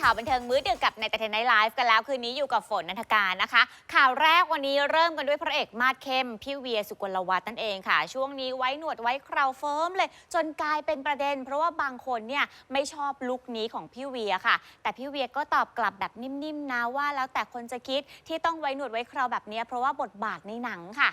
ข่าวบันเทิงมื้อดึกกับในแต่เทนไนไลฟ์กันแล้ว คืนนี้อยู่กับฝนนันทการนะคะ ข่าวแรกวันนี้เริ่มกันด้วยพระเอกมาดเข้ม พี่เวียสุกลวัฒน์นั่นเองค่ะ ช่วงนี้ไว้หนวดไว้เคราวเฟิร์มเลย จนกลายเป็นประเด็น เพราะว่าบางคนเนี่ยไม่ชอบลุคนี้ของพี่เวียค่ะ แต่พี่เวียก็ตอบกลับแบบนิ่มๆนะว่า แล้วแต่คนจะคิดที่ต้องไว้หนวดไว้เคราวแบบนี้เพราะว่าบทบาทในหนังค่ะ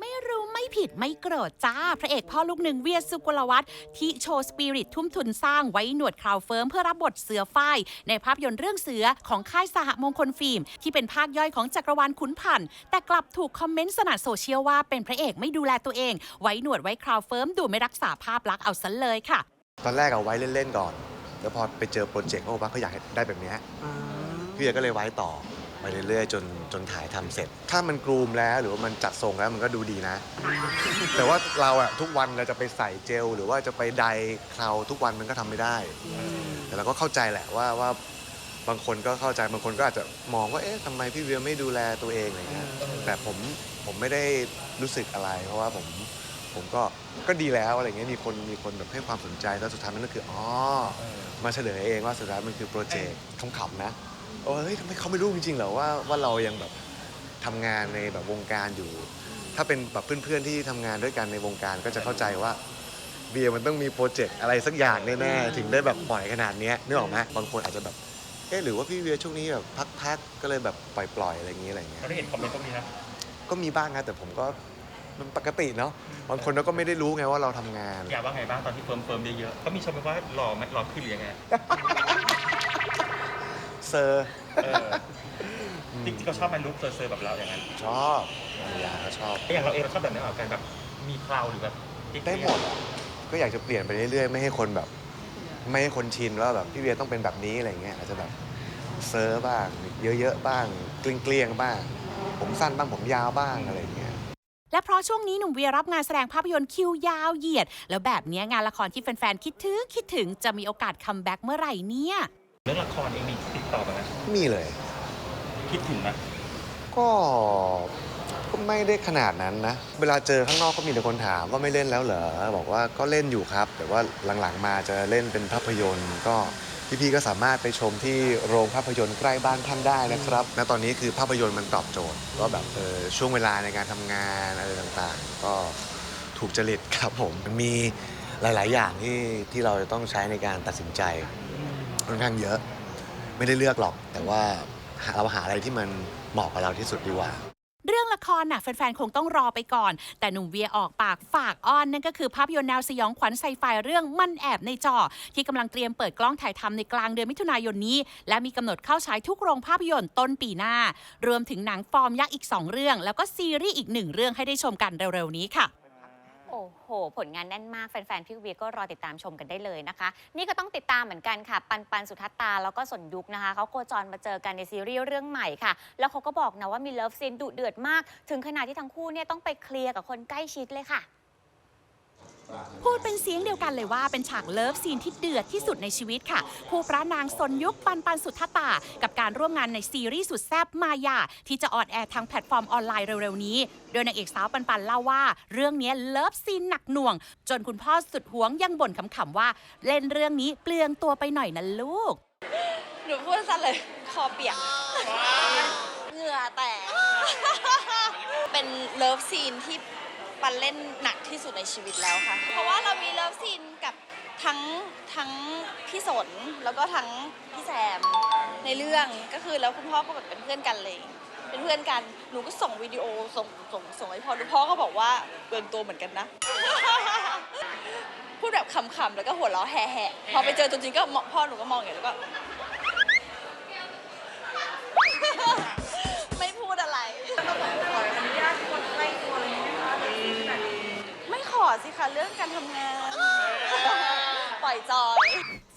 ไม่รู้ไม่ผิดไม่โกรธจ้า พระเอกพ่อลูกหนึ่งเวียสุกลวัฒน์ที่โชว์สปิริตทุ่มทุนสร้างไว้หนวดคราวเฟิร์มเพื่อรับบทเสือฝ้ายในภาพยนตร์เรื่องเสือของค่ายสหมงคลฟิล์ม ที่เป็นภาคย่อยของจักรวาลขุนพันธ์แต่กลับถูกคอมเมนต์สนั่นโซเชียลว่าเป็นพระเอกไม่ดูแลตัวเอง ไว้หนวดไว้คราวเฟิร์มดูไม่รักษาภาพลักษณ์เอาซะเลยค่ะ ตอนแรกเอาไว้เล่นๆก่อน แล้วพอไปเจอโปรเจกต์เขาบอกว่าเขาอยากให้ได้แบบเนี้ยพี่เอก็เลยไว้ต่อ ไปเรื่อยๆ จนจนถ่ายทำเสร็จ ถ้ามันกรูมแล้วหรือว่ามันจัดทรงแล้วมันก็ดูดีนะ แต่ว่าเราอะทุกวันเราจะไปใส่เจล หรือว่าจะไปไดเคราทุกวันมันก็ทำไม่ได้ แต่เราก็เข้าใจแหละว่าว่าบางคนก็เข้าใจบางคนก็อาจจะมองว่าเอ๊ะทำไมพี่เวียไม่ดูแลตัวเองอะไรเงี้ยแต่ผมผมไม่ได้รู้สึกอะไร เพราะว่าผมผมก็ก็ดีแล้วอะไรเงี้ยมีคนมีคนแบบให้ความสนใจแล้วสุดท้ายมันก็คืออ๋อมาเฉลยเองว่าสุดท้ายมันคือโปรเจกต์ขำๆนะ โอ้เฮ้ยทำไมเขาไม่รู้จริงๆเหรอว่าว่าเรายังแบบทำงานในแบบวงการอยู่ ถ้าเป็นแบบเพื่อนๆที่ทำงานด้วยกันในวงการก็จะเข้าใจว่าเบียร์มันต้องมีโปรเจกต์อะไรสักอย่างแน่ๆถึงได้แบบปล่อยขนาดเนี้ยนึกออกไหมบางคนอาจจะแบบเอ๊ะหรือว่าพี่เวียช่วงนี้แบบพักๆก็เลยแบบปล่อยๆอะไรอย่างนี้อะไรเงี้ย เราได้เห็นคอมเมนต์พวกนี้นะก็มีบ้างนะแต่ผมก็มันปกติเนาะบางคนเราก็ไม่ได้รู้ไงว่าเราทำงาน อยากว่าไงบ้างตอนที่เฟิร์มเฟิร์มเยอะๆเขามีชมไหมว่าหล่อไหมหล่อขึ้นหรือยังไง เซอร์เออจริงๆเขาชอบไหมลุคเซอร์ๆแบบเราอย่างนั้นชอบภรรยาก็ชอบแต่อย่างเราเองเราชอบแบบไหนออกกันแบบมีเคราวหรือแบบเก๊กๆได้หมดอะก็อยากจะเปลี่ยนไปเรื่อยๆ ไม่ให้คนแบบ ไม่ให้คนชินว่าแบบพี่เวียต้องเป็นแบบนี้อะไรเงี้ยอาจจะแบบเซอร์บ้าง เยอะๆบ้าง เกลี้ยงๆบ้าง ผมสั้นบ้างผมยาวบ้างอะไรเงี้ย และเพราะช่วงนี้หนุ่มเวียรับงานแสดงภาพยนตร์คิวยาวเหยียด แล้วแบบเนี้ยงานละครที่แฟนๆ คิดถึงคิดถึงจะมีโอกาสคัมแบ็กเมื่อไหร่เนี่ย เรื่องละครเองมีติดต่อมาไหมมีเลย คิดถึงไหมก็ก็ไม่ได้ขนาดนั้นนะ เวลาเจอข้างนอกก็มีแต่คนถามว่าไม่เล่นแล้วเหรอ บอกว่าก็เล่นอยู่ครับ แต่ว่าหลังๆมาจะเล่นเป็นภาพยนตร์ ก็พี่ๆก็สามารถไปชมที่โรงภาพยนตร์ใกล้บ้านท่านได้นะครับณตอนนี้คือภาพยนตร์มันตอบโจทย์ ก็แบบเออช่วงเวลาในการทำงานอะไรต่างๆ ก็ถูกจริตครับผมมีหลาย ๆ อย่างที่ที่เราจะต้องใช้ในการตัดสินใจ ค่อนข้างเยอะ ไม่ได้เลือกหรอก แต่ว่าเราหาอะไรที่มันเหมาะกับเราที่สุดดีกว่า เรื่องละครน่ะแฟนๆ คงต้องรอไปก่อน แต่หนุ่มเวียออกปากฝากอ้อน นั่นก็คือภาพยนตร์แนวสยองขวัญไซไฟเรื่องมันแอบในจอ ที่กำลังเตรียมเปิดกล้องถ่ายทำในกลางเดือนมิถุนายนนี้ และมีกำหนดเข้าฉายทุกโรงภาพยนตร์ต้นปีหน้า รวมถึงหนังฟอร์มยักษ์อีก 2 เรื่อง แล้วก็ซีรีส์อีกหนึ่งเรื่องให้ได้ชมกันเร็วๆนี้ค่ะ โอ้โห ผลงานแน่นมาก แฟนๆ พี่เวียก็รอติดตามชมกันได้เลยนะคะ นี่ก็ต้องติดตามเหมือนกันค่ะ ปันปันสุทัศตา แล้วก็สนยุกนะคะ เขาโคจรมาเจอกันในซีรีส์เรื่องใหม่ค่ะ แล้วเขาก็บอกนะว่ามีเลิฟซีนดุเดือดมาก ถึงขนาดที่ทั้งคู่เนี่ยต้องไปเคลียร์กับคนใกล้ชิดเลยค่ะ พูดเป็นเสียงเดียวกันเลยว่าเป็นฉากเลิฟซีนที่เดือดที่สุดในชีวิตค่ะคู่พระนางสนยุคปันปันสุทธตา กับการร่วมงานในซีรีส์สุดแซ่บมายา ที่จะออนแอร์ทางแพลตฟอร์มออนไลน์เร็วๆนี้ โดยนางเอกสาวปันปันเล่าว่า เรื่องนี้เลิฟซีนหนักหน่วง จนคุณพ่อสุดหวงยังบ่นขำๆว่า เล่นเรื่องนี้เปลืองตัวไปหน่อยนะลูก หนูพูดสั้นเลยคอเปียกเหงื่อแตกเป็นเลิฟซีนที่ ปันเล่นหนักที่สุดในชีวิตแล้วค่ะ เพราะว่าเรามีเลิฟซีนกับทั้งทั้งพี่สนแล้วก็ทั้งพี่แซมในเรื่องก็คือแล้วคุณพ่อก็แบบเป็นเพื่อนกันเลย เป็นเพื่อนกันหนูก็ส่งวิดีโอส่งส่งส่งให้พ่อดูพ่อก็บอกว่าเกินตัวเหมือนกันนะ พูดแบบขำๆแล้วก็หัวเราะแห่ๆพอไปเจอตัวจริงก็มองพ่อหนูก็มองอย่างนี้แล้วก็ ไม่ขอสิคะเรื่องการทำงาน ปล่อยจอย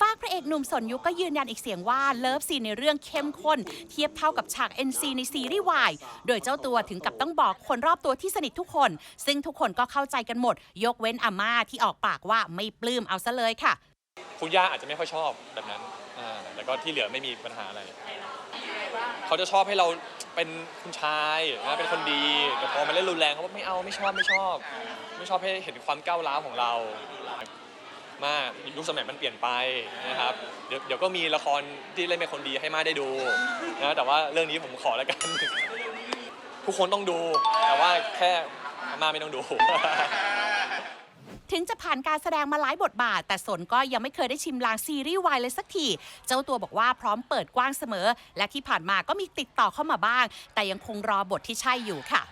ฝากพระเอกหนุ่มสนยุคก็ยืนยันอีกเสียงว่าเลิฟซีนในเรื่องเข้มข้น เทียบเท่ากับฉาก NC ในซีรีส์วายโดยเจ้าตัวถึงกับต้องบอกคนรอบตัวที่สนิททุกคน ซึ่งทุกคนก็เข้าใจกันหมด ยกเว้นอาม่าที่ออกปากว่าไม่ปลื้มเอาซะเลยค่ะ คุณย่าอาจจะไม่ค่อยชอบแบบนั้นอ่าแต่ก็ที่เหลือไม่มีปัญหาอะไร เขาจะชอบให้เรา เป็นคุณชายนะเป็นคนดี แต่พอมาเล่นรุนแรงเขาว่าไม่เอาไม่ชอบไม่ชอบ ไม่ชอบให้เห็นความก้าวร้าวของเรา มากยุคสมัยมันเปลี่ยนไปนะครับ เดี๋ยวเดี๋ยวก็มีละครที่เล่นเป็นคนดีให้มาได้ดูนะแต่ว่าเรื่องนี้ผมขอแล้วกัน ทุกคนต้องดู แต่ว่าแค่อามาไม่ต้องดู ถึงจะผ่านการแสดงมาหลายบทบาท แต่สนก็ยังไม่เคยได้ชิมลางซีรีส์วายเลยสักที เจ้าตัวบอกว่าพร้อมเปิดกว้างเสมอ และที่ผ่านมาก็มีติดต่อเข้ามาบ้าง แต่ยังคงรอบทที่ใช่อยู่ค่ะ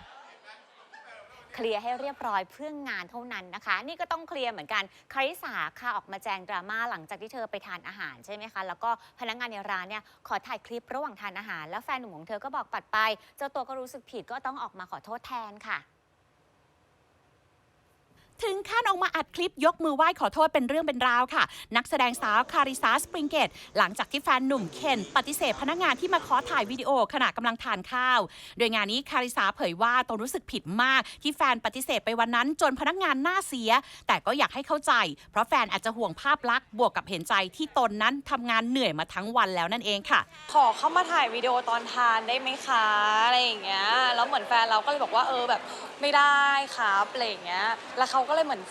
เคลียร์ให้เรียบร้อยเพื่องานเท่านั้นนะคะ นี่ก็ต้องเคลียร์เหมือนกันคาริสาค่ะออกมาแจงดราม่าหลังจากที่เธอไปทานอาหารใช่ไหมคะ แล้วก็พนักงานในร้านเนี่ยขอถ่ายคลิประหว่างทานอาหาร แล้วแฟนหนุ่มของเธอก็บอกปัดไป เจ้าตัวก็รู้สึกผิดก็ต้องออกมาขอโทษแทนค่ะ ถึงขั้นออกมาอัดคลิปยกมือไหว้ขอโทษเป็นเรื่องเป็นราวค่ะ นักแสดงสาวคาริสาสปริงเกต หลังจากที่แฟนหนุ่มเคนปฏิเสธพนักงานที่มาขอถ่ายวิดีโอขณะกำลังทานข้าว โดยงานนี้คาริสาเผยว่าตนรู้สึกผิดมากที่แฟนปฏิเสธไปวันนั้นจนพนักงานหน้าเสีย แต่ก็อยากให้เข้าใจ เพราะแฟนอาจจะห่วงภาพลักษณ์บวกกับเห็นใจที่ตนนั้นทำงานเหนื่อยมาทั้งวันแล้วนั่นเองค่ะ ขอเข้ามาถ่ายวิดีโอตอนทานได้ไหมคะอะไรอย่างเงี้ยแล้วเหมือนแฟนเราก็เลยบอกว่าเออแบบไม่ได้ครับอะไรอย่างเงี้ยแล้วเขาก็เลยเหมือน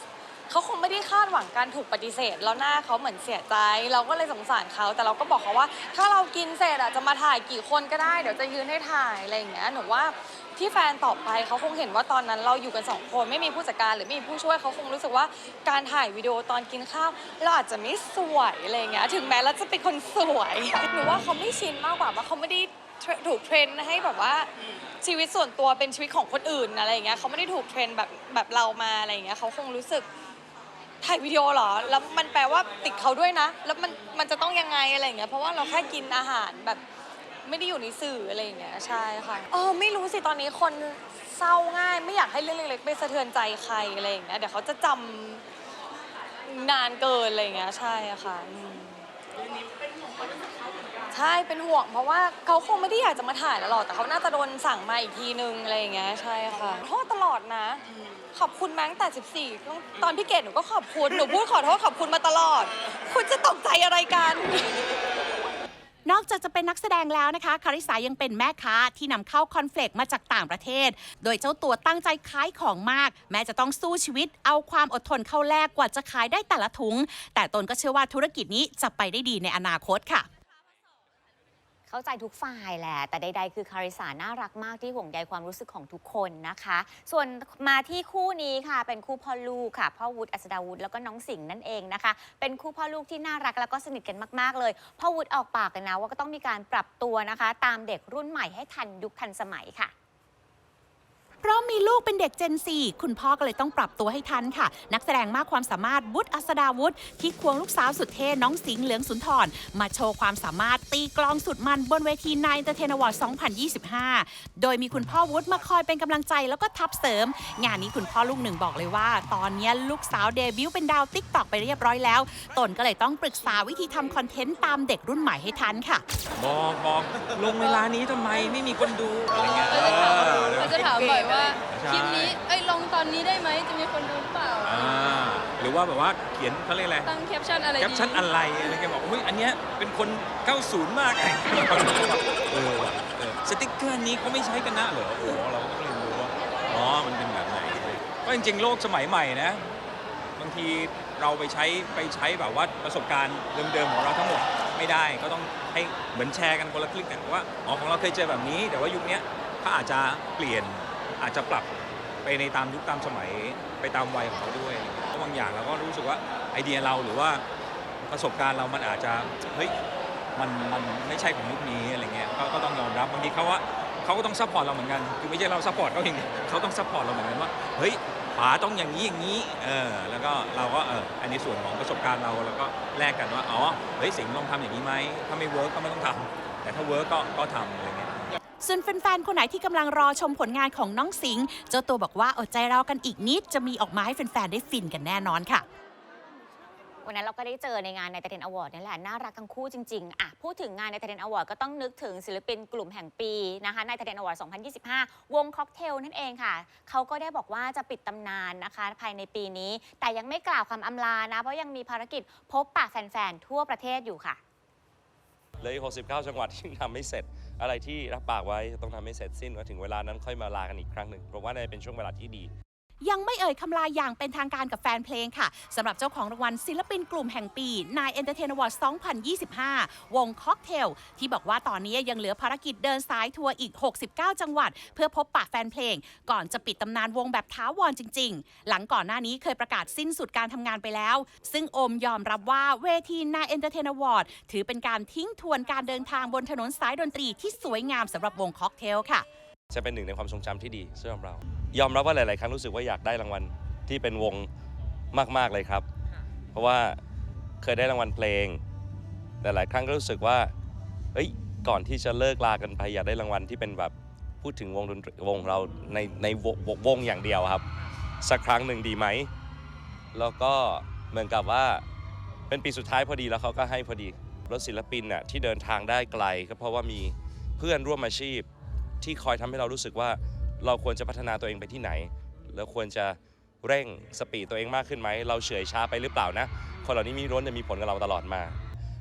เขาคงไม่ได้คาดหวังการถูกปฏิเสธ แล้วหน้าเขาเหมือนเสียใจ เราก็เลยสงสารเขาแต่เราก็บอกเขาว่า ถ้าเรากินเสร็จอะจะมาถ่ายกี่คนก็ได้เดี๋ยวจะยืนให้ถ่ายอะไรอย่างเงี้ยหนูว่าที่แฟนตอบไปเขาคงเห็นว่าตอนนั้นเราอยู่กันสองคนไม่มีผู้จัดการหรือไม่มีผู้ช่วยเขาคงรู้สึกว่าการถ่ายวิดีโอตอนกินข้าวเราอาจจะไม่สวยอะไรอย่างเงี้ยถึงแม้เราจะเป็นคนสวยหนูว่าเขาไม่ชินมากกว่าว่าเขาไม่ได้ ถูกเทรนให้แบบว่าชีวิตส่วนตัวเป็นชีวิตของคนอื่นอะไรอย่างเงี้ยเขาไม่ได้ถูกเทรนแบบแบบเรามาอะไรอย่างเงี้ยเขาคงรู้สึกถ่ายวิดีโอเหรอ แล้วมันแปลว่าติดเขาด้วยนะ แล้วมันมันจะต้องยังไงอะไรอย่างเงี้ย เพราะว่าเราแค่กินอาหารแบบไม่ได้อยู่ในสื่ออะไรอย่างเงี้ย ใช่ค่ะ เออไม่รู้สิตอนนี้คนเศร้าง่าย ไม่อยากให้เรื่องเล็กๆไปสะเทือนใจใครอะไรอย่างเงี้ย เดี๋ยวเขาจะจำนานเกินอะไรอย่างเงี้ย ใช่ค่ะอืม ใช่เป็นห่วงเพราะว่าเขาคงไม่ได้อยากจะมาถ่ายแล้วหรอกแต่เขาน่าจะโดนสั่งมาอีกทีนึงอะไรอย่างเงี้ยใช่ค่ะโทษตลอดนะ ขอบคุณแม้งแต่ 14ตอนพี่เกดหนูก็ขอบคุณหนูพูดขอโทษขอบคุณมาตลอด คุณจะตกใจอะไรกัน นอกจากจะเป็นนักแสดงแล้วนะคะ คาริสายังเป็นแม่ค้าที่นำเข้าคอนเฟลกมาจากต่างประเทศ โดยเจ้าตัวตั้งใจขายของมาก แม้จะต้องสู้ชีวิต เอาความอดทนเข้าแลกกว่าจะขายได้แต่ละถุง แต่ตนก็เชื่อว่าธุรกิจนี้จะไปได้ดีในอนาคตค่ะ เข้าใจทุกฝ่ายแหละ แต่ใด ๆ คือคาริสาน่ารักมากที่ห่วงใยความรู้สึกของทุกคนนะคะ ส่วนมาที่คู่นี้ค่ะ เป็นคู่พ่อลูกค่ะ พ่อวุฒิอัศดาวุฒิแล้วก็น้องสิงห์นั่นเองนะคะ เป็นคู่พ่อลูกที่น่ารักแล้วก็สนิทกันมากๆ เลย พ่อวุฒิออกปากเลยนะว่าก็ต้องมีการปรับตัวนะคะ ตามเด็กรุ่นใหม่ให้ทันยุคทันสมัยค่ะ เพราะมีลูกเป็นเด็ก Gen 4คุณพ่อก็เลยต้องปรับตัวให้ทันค่ะ นักแสดงมากความสามารถวุฒิอัสดาวุฒิที่ควงลูกสาวสุดเท่น้องสิงห์เหลืองสุนทรมาโชว์ความสามารถตีกลองสุดมันบนเวทีนายเตอร์เทนวอร์ด2025 โดยมีคุณพ่อวุฒิมาคอยเป็นกำลังใจแล้วก็ทับเสริม งานนี้คุณพ่อลูกหนึ่งบอกเลยว่า ตอนนี้ลูกสาวเดบิวต์เป็นดาวติ๊กตอกไปเรียบร้อยแล้ว ตนก็เลยต้องปรึกษาวิธีทำคอนเทนต์ตามเด็กรุ่นใหม่ให้ทันค่ะ บอกบอกลงเวลานี้ทำไมไม่มีคนดูอะไรเงี้ย บ่อยว่าใช่ คลิปนี้เอ้ยลงตอนนี้ได้ไหมจะมีคนดูหรือเปล่าอ่าหรือว่าแบบว่าเขียนเขาเรียกอะไรตั้งแคปชั่นอะไรแคปชั่นดีอะไรอะไรเงี้ยบอกเฮ้ยอันเนี้ยเป็นคน 90 มากอะไรเงี้ยเออว่ะเออสติ๊กเกอร์นี้เขาไม่ใช้กันนะเหรอโอ้โหเราก็เลยรู้ว่าอ๋อมันเป็นแบบไหนก็จริง ๆ โลกสมัยใหม่นะ บางทีเราไปใช้ไปใช้แบบว่าประสบการณ์เดิมๆของเราทั้งหมดไม่ได้ก็ต้องให้เหมือนแชร์กันคนละคลิกกันว่าอ๋อของเราเคยเจอแบบนี้ แต่ว่ายุคเนี้ยเขาอาจจะเปลี่ยน อาจจะปรับไปในตามยุคตามสมัยไปตามวัยของเขาด้วยเพราะบางอย่างเราก็รู้สึกว่าไอเดียเราหรือว่าประสบการณ์เรามันอาจจะเฮ้ยมันมันไม่ใช่ของยุคนี้อะไรเงี้ยก็ก็ต้องยอมรับบางทีเขาว่าเขาก็ต้องซัพพอร์ตเราเหมือนกันคือไม่ใช่เราซัพพอร์ตเขาเองเขาต้องซัพพอร์ตเราเหมือนกันว่าเฮ้ยป๋าต้องอย่างนี้อย่างนี้เออแล้วก็เราก็เอออันนี้ส่วนของประสบการณ์เราแล้วก็แลกกันว่าอ๋อเฮ้ยสิงห์ลองทำอย่างนี้ไหมถ้าไม่เวิร์กก็ไม่ต้องทำแต่ถ้าเวิร์กก็ก็ทำอะไรเงี้ย ส่วนแฟนๆคนไหนที่กำลังรอชมผลงานของน้องสิงห์เจ้าตัวบอกว่าอดใจรอกันอีกนิด จะมีออกมาให้แฟนๆได้ฟินกันแน่นอนค่ะ วันนั้นเราก็ได้เจอในงานในเตเทนอวอร์ดนี่แหละ น่ารักทั้งคู่จริง ๆ อะ พูดถึงงานในเตเทนอวอร์ดก็ต้องนึกถึงศิลปินกลุ่มแห่งปีนะคะในเตเทนอวอร์ด 2025 วงค็อกเทลนั่นเองค่ะ เขาก็ได้บอกว่าจะปิดตำนานนะคะ ภายในปีนี้ แต่ยังไม่กล่าวคำอำลานะ เพราะยังมีภารกิจพบปะแฟนๆทั่วประเทศอยู่ค่ะ เหลย69 จังหวัดที่ยังทำไม่เสร็จ อะไรที่รับปากไว้ต้องทำให้เสร็จสิ้นว่าถึงเวลานั้นค่อยมาลากันอีกครั้งหนึ่งเพราะว่าน่าจะเป็นช่วงเวลาที่ดี ยังไม่เอ่ยคำลาอย่างเป็นทางการกับแฟนเพลงค่ะสำหรับเจ้าของรางวัลศิลปินกลุ่มแห่งปีนายเอนเตอร์เทนอวอร์ด2025 วงค็อกเทล ที่บอกว่าตอนนี้ยังเหลือภารกิจเดินสายทัวร์อีก 69 จังหวัด เพื่อพบปะแฟนเพลง ก่อนจะปิดตำนานวงแบบท้าวรจริง ๆ หลังก่อนหน้านี้เคยประกาศสิ้นสุดการทำงานไปแล้ว ซึ่งอมยอมรับว่าเวทีนายเอนเตอร์เทนอวอร์ดถือเป็นการทิ้งทวนการเดินทางบนถนนสายดนตรีที่สวยงามสำหรับวงค็อกเทลค่ะ จะเป็นหนึ่งในความทรงจำที่ดีสำหรับเรา ยอมรับว่าหลาย ๆ ครั้งรู้สึกว่าอยากได้รางวัลที่เป็นวงมาก ๆ เลยครับ เพราะว่าเคยได้รางวัลเพลง หลาย ๆ ครั้งก็รู้สึกว่าเอ้ยก่อนที่จะเลิกลากันไปอยากได้รางวัลที่เป็นแบบพูดถึงวงดนตรีวงเราในในวงวงวงอย่างเดียวครับ สักครั้งหนึ่งดีไหม แล้วก็เหมือนกับว่าเป็นปีสุดท้ายพอดีแล้วเขาก็ให้พอดีรถศิลปินน่ะที่เดินทางได้ไกล ก็เพราะว่ามีเพื่อนร่วมอาชีพที่คอยทำให้เรารู้สึกว่า เราควรจะพัฒนาตัวเองไปที่ไหนแล้วควรจะเร่งสปีดตัวเองมากขึ้นไหม เราเฉื่อยช้าไปหรือเปล่านะ คนเหล่านี้มีร้นจะมีผลกับเราตลอดมา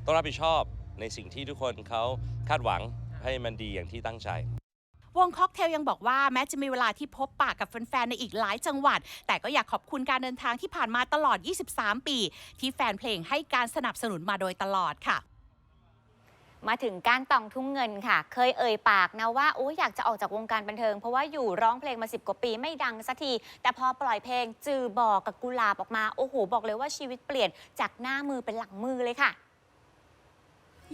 ต้องรับผิดชอบในสิ่งที่ทุกคนเขาคาดหวังให้มันดีอย่างที่ตั้งใจ วงค็อกเทลยังบอกว่าแม้จะมีเวลาที่พบปะกับแฟนๆ ในอีกหลายจังหวัด แต่ก็อยากขอบคุณการเดินทางที่ผ่านมาตลอด 23 ปี ที่แฟนเพลงให้การสนับสนุนมาโดยตลอดค่ะ มาถึงการตองทุ่งเงินค่ะ เคยเอ่ยปากนะว่าโอ้อยากจะออกจากวงการบันเทิง เพราะว่าอยู่ร้องเพลงมา 10 กว่าปีไม่ดังสักที แต่พอปล่อยเพลงจือบอกกับกุหลาบออกมา โอ้โห บอกเลยว่าชีวิตเปลี่ยนจากหน้ามือเป็นหลังมือเลยค่ะ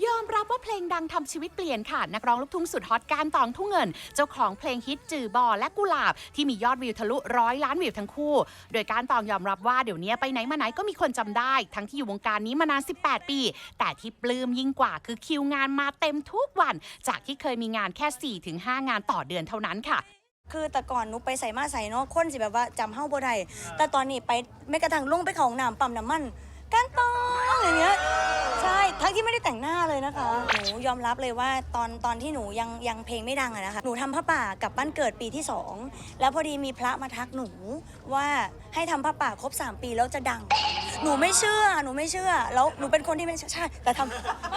ยอมรับว่าเพลงดังทำชีวิตเปลี่ยนค่ะ นักร้องลูกทุ่งสุดฮอตการตองทุ่งเงิน เจ้าของเพลงฮิตจือบอและกุหลาบ ที่มียอดวิวทะลุร้อยล้านวิวทั้งคู่ โดยการตองยอมรับว่าเดี๋ยวนี้ไปไหนมาไหนก็มีคนจำได้ ทั้งที่อยู่วงการนี้มานาน 18 ปี แต่ที่ปลื้มยิ่งกว่าคือคิวงานมาเต็มทุกวัน จากที่เคยมีงานแค่ 4-5 งานต่อเดือนเท่านั้นค่ะคือแต่ก่อนนูไปใส่มาใส่เนาะคนสิแบบว่าจำเฮ้าบ่ได้แต่ตอนนี้ไปไม่กระทั่งลงไปของน้ำปั๊มน้ำมันกันตองอย่างเงี้ย ทั้งที่ไม่ได้แต่งหน้าเลยนะคะ หนูยอมรับเลยว่าตอนตอนที่หนูยังยังเพลงไม่ดังอะนะคะ หนูทำผ้าป่ากลับบ้านเกิดปีที่สองแล้วพอดีมีพระมาทักหนูว่าให้ทำผ้าป่าครบ 3 ปีแล้วจะดัง หนูไม่เชื่อ หนูไม่เชื่อ แล้วหนูเป็นคนที่ไม่เชื่อใช่แต่ท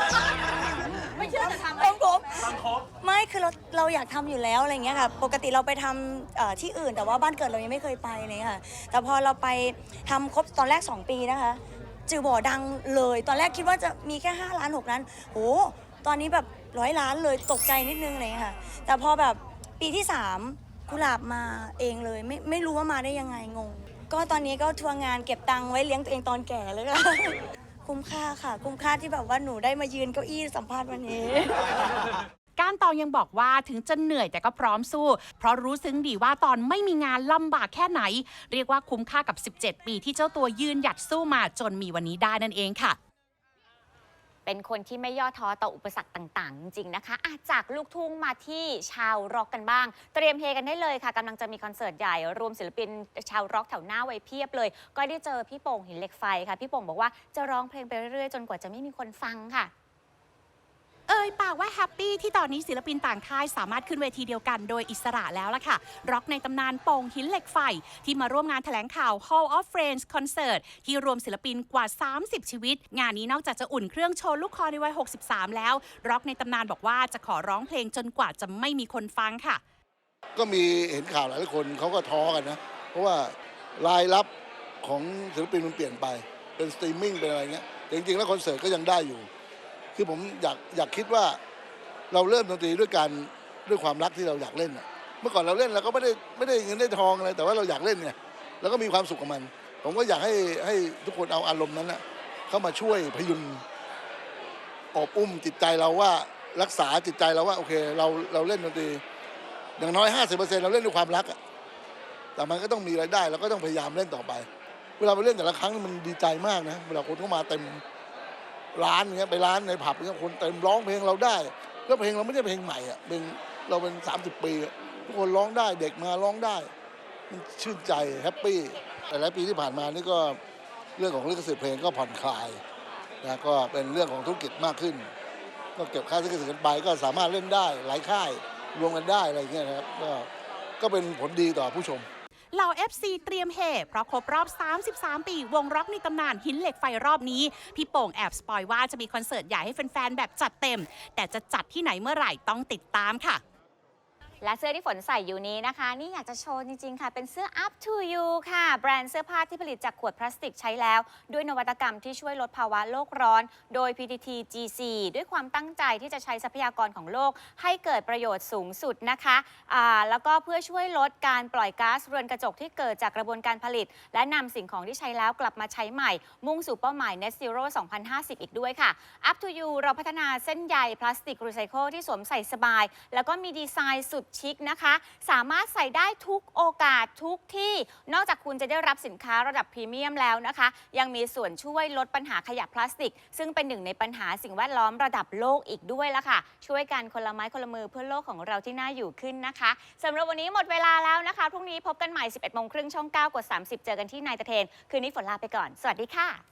ำไม่เชื่อแต่ทำผม ไม่คือเราเราอยากทำอยู่แล้วอะไรเงี้ยค่ะ ปกติเราไปทำเอ่อที่อื่นแต่ว่าบ้านเกิดเรายังไม่เคยไปเลยค่ะ แต่พอเราไปทำครบตอนแรก 2 ปีนะคะ จือบ่อดังเลย ตอนแรกคิดว่าจะมีแค่ 5 ล้าน 6 ล้าน โห ตอนนี้แบบร้อยล้านเลยตกใจนิดนึงเลยค่ะ แต่พอแบบปีที่ 3 กุหลาบมาเองเลย ไม่ไม่รู้ว่ามาได้ยังไงงง ก็ตอนนี้ก็ทัวร์งานเก็บตังค์ไว้เลี้ยงตัวเองตอนแก่เลยค่ะ คุ้มค่าค่ะ คุ้มค่าที่แบบว่าหนูได้มายืนเก้าอี้สัมภาษณ์วันนี้ ก้านตองยังบอกว่าถึงจะเหนื่อยแต่ก็พร้อมสู้ เพราะรู้ซึ้งดีว่าตอนไม่มีงานลำบากแค่ไหน เรียกว่าคุ้มค่ากับ 17 ปีที่เจ้าตัวยืนหยัดสู้มาจนมีวันนี้ได้นั่นเองค่ะเป็นคนที่ไม่ย่อท้อต่ออุปสรรคต่างๆ จริงๆนะคะะจากลูกทุ่งมาที่ชาวร็อกกันบ้าง เตรียมเฮกันได้เลยค่ะกำลังจะมีคอนเสิร์ตใหญ่ รวมศิลปินชาวร็อกแถวหน้าไว้เพียบเลย ก็ได้เจอพี่โป่งหินเหล็กไฟค่ะ พี่โป่งบอกว่าจะร้องเพลงไปเรื่อยๆ จนกว่าจะไม่มีคนฟังค่ะ เอ่ยปากว่าแฮปปี้ที่ตอนนี้ศิลปินต่างค่ายสามารถขึ้นเวทีเดียวกันโดยอิสระแล้วล่ะค่ะร็อกในตำนานโป่งหินเหล็กไฟ ที่มาร่วมงานแถลงข่าว Hall of Friends Concert ที่รวมศิลปินกว่า 30 ชีวิต งานนี้นอกจากจะอุ่นเครื่องโชว์ลูกคอในวัย 63 แล้วร็อกในตำนานบอกว่าจะขอร้องเพลงจนกว่าจะไม่มีคนฟังค่ะ ก็มีเห็นข่าวหลายคนเขาก็ท้อกันนะ เพราะว่ารายรับของศิลปินมันเปลี่ยนไป เป็นสตรีมมิ่งเป็นอะไรเงี้ยแต่จริงๆแล้วคอนเสิร์ตก็ยังได้อยู่ คือผมอยากอยากคิดว่าเราเริ่มดนตรีด้วยการด้วยความรักที่เราอยากเล่นอะเมื่อก่อนเราเล่นเราก็ไม่ได้ไม่ได้เงินได้ทองอะไรแต่ว่าเราอยากเล่นไงแล้วก็มีความสุขกับมัน ผมก็อยากให้ให้ทุกคนเอาอารมณ์นั้นนะเข้ามาช่วยพยุงอบอุ้มจิตใจเราว่ารักษาจิตใจเราว่าโอเค เราเราเล่นดนตรีอย่างน้อย 50%เราเล่นด้วยความรักอะแต่มันก็ต้องมีรายได้เราก็ต้องพยายามเล่นต่อไป เวลาไปเล่นแต่ละครั้งมันดีใจมากนะเวลาคนเข้ามาเต็ม ร้านอย่างเงี้ยไปร้านในผับอย่างเงี้ยคนเต็มร้องเพลงเราได้ แล้วเพลงเราไม่ใช่เพลงใหม่อะเพลงเราเป็น 30 ปีทุกคนร้องได้เด็กมาร้องได้ มันชื่นใจแฮปปี้แต่หลายปีที่ผ่านมานี่ก็เรื่องของลิขสิทธิ์เพลงก็ผ่อนคลายนะก็เป็นเรื่องของธุรกิจมากขึ้น ก็เก็บค่าลิขสิทธิ์กันไปก็สามารถเล่นได้หลายค่ายรวมกันได้อะไรอย่างเงี้ยนะครับก็ก็เป็นผลดีต่อผู้ชม เหล่า FC เตรียมเฮเพราะครบรอบ 33 ปี วงร็อกในตำนานหินเหล็กไฟรอบนี้ พี่โป่งแอบสปอยว่าจะมีคอนเสิร์ตใหญ่ให้แฟนๆแบบจัดเต็ม แต่จะจัดที่ไหนเมื่อไหร่ต้องติดตามค่ะ และเสื้อที่ฝนใส่อยู่นี้นะคะ นี่อยากจะโชว์จริง ๆ ค่ะ เป็นเสื้อ up to you ค่ะ แบรนด์เสื้อผ้าที่ผลิตจากขวดพลาสติกใช้แล้ว ด้วยนวัตกรรมที่ช่วยลดภาวะโลกร้อน โดย PTT GC ด้วยความตั้งใจที่จะใช้ทรัพยากรของโลก ให้เกิดประโยชน์สูงสุดนะคะแล้วก็เพื่อช่วยลดการปล่อยก๊าซเรือนกระจกที่เกิดจากกระบวนการผลิต และนำสิ่งของที่ใช้แล้วกลับมาใช้ใหม่ มุ่งสู่เป้าหมาย Net Zero 2050 อีกด้วยค่ะ Up to you เราพัฒนาเส้นใยพลาสติกรีไซเคิลที่สวมใส่สบาย แล้วก็มีดีไซน์สุดชิคนะคะ สามารถใส่ได้ทุกโอกาสทุกที่ นอกจากคุณจะได้รับสินค้าระดับพรีเมียมแล้วนะคะ ยังมีส่วนช่วยลดปัญหาขยะพลาสติก ซึ่งเป็นหนึ่งในปัญหาสิ่งแวดล้อมระดับโลกอีกด้วยละค่ะ ช่วยกันคนละไม้คนละมือเพื่อโลกของเราที่น่าอยู่ขึ้นนะคะสำหรับวันนี้หมดเวลาแล้วนะคะพรุ่งนี้พบกันใหม่ 11โมงครึ่งช่อง 9 กด 30 เจอกันที่นายตะเทน คืนนี้ฝนลาไปก่อน สวัสดีค่ะ